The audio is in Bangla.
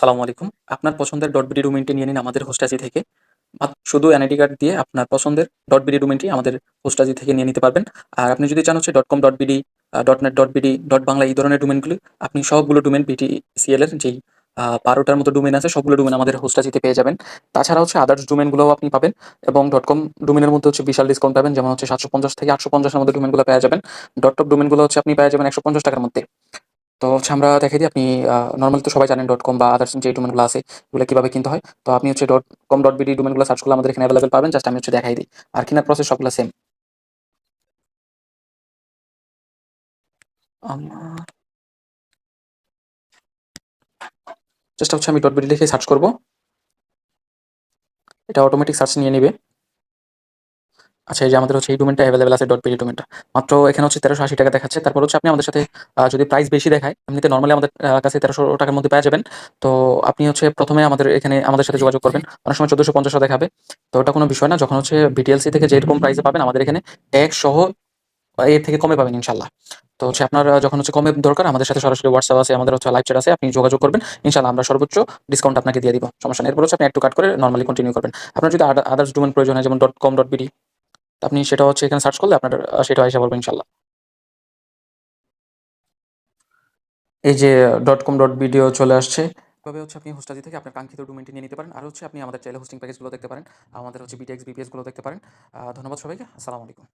আসসালামু আলাইকুম। আপনার পছন্দের ডট বিডি ডোমেইনটি নিয়ে নিন আমাদের হোস্টাজি থেকে। শুধু এনআইডি কার্ড দিয়ে আপনার পছন্দের ডট বিডি ডোমেইনটি আমাদের হোস্টাজি থেকে নিয়ে নিতে পারবেন। আর আপনি যদি চান হচ্ছে dot com dot BD, dot net dot BD, dot Bangla এই ধরনের ডোমেইনগুলি আপনি সবগুলো ডোমেইন বিটিসিএল এর যেই আ ১২ টার মতো ডোমেইন আছে সবগুলো ডোমেইন আমাদের হোস্টাজিতে পেয়ে যাবেন। তাছাড়া হচ্ছে আদার্স ডোমেইনগুলোও আপনি পাবেন এবং ডট কম ডোমেইনের মধ্যে হচ্ছে বিশাল ডিসকাউন্ট পাবেন। যেমন হচ্ছে ৭৫০ থেকে ৮৫০ এর মধ্যে ডোমেইনগুলো পেয়ে যাবেন। ডট টপ ডোমেইনগুলো হচ্ছে আপনি পেয়ে যাবেন ৳১৫০ টাকার মধ্যে। তো হচ্ছে আমরা দেখাই দিই, আপনি নরমালি তো সবাই জানেন ডট কম বা আদার্স যে ডোমেইনগুলো আছে, এগুলো কীভাবে কিনতে হয়। তো আপনি হচ্ছে ডট কম ডট বিডি ডোমেইনগুলো সার্চ করলে আমাদের এখানে অ্যাভেলেবেল পাবেন। জাস্ট আমি হচ্ছে দেখাই দিই। আর কেনার প্রসেস সবগুলো সেম। জাস্ট হচ্ছে আমি ডট বিডি লিখে সার্চ করব। এটা অটোমেটিক সার্চ নিয়ে নিবে। আচ্ছা এই যে আমাদের হচ্ছে এই ডোমেইনটা এভেইলেবল আছে ডট বিডি ডোমেইনটা। মাত্র এখানে হচ্ছে ৳১৩৮০ দেখাচ্ছে। তারপর হচ্ছে আপনি আমাদের সাথে যদি প্রাইস বেশি দেখায়, এমনিতে নর্মালি আমাদের কাছে তেরোশো টাকার মধ্যে পেয়ে যাবেন। তো আপনি হচ্ছে প্রথমে আমাদের এখানে আমাদের সাথে যোগাযোগ করবেন। অনেক সময় ৳১৪৫০ ও দেখাবে। তো ওটা কোনো বিষয় না। যখন হচ্ছে বিটিএলসি থেকে যেরকম প্রাইসে পাবেন আমাদের এখানে ট্যাক্স সহ এর থেকে কমে পাবেন ইনশাল্লাহ তো হচ্ছে আপনার যখন হচ্ছে কমে দরকার আমাদের সাথে সরাসরি হোয়াটসঅ্যাপ আছে, আমাদের হচ্ছে লাইভ চ্যাট আছে। আপনি যোগাযোগ করবেন। ইনশাল্লাহ আমরা সর্বোচ্চ ডিসকাউন্ট আপনাকে দিয়ে দিব। সমস্যা নেই। এরপর হচ্ছে আপনি একটু কাট করে নর্মালি কন্টিনিউ করবেন। আপনার যদি আদা আদার্স ডোমেইন প্রয়োজন হয় যেমন ডট কম ডট বিডি আপনি সেটা হচ্ছে এখানে সার্চ করলে আপনার সেটা এসে আইসা পড়বে ইনশাআল্লাহ। এই যে ডট কম ডট ভিডিও চলে আসছে। তবে হচ্ছে আপনি হোস্টাজি থেকে আপনার কাঙ্ক্ষিত ডোমেনটি নিয়ে নিতে পারেন। আর হচ্ছে আপনি আমাদের চাইলে হোস্টিং প্যাকেজগুলো দেখতে পারেন। আমাদের হচ্ছে বিটিএক্স, বিপিএসগুলো দেখতে পারেন। ধন্যবাদ সবাইকে। আসসালামু আলাইকুম।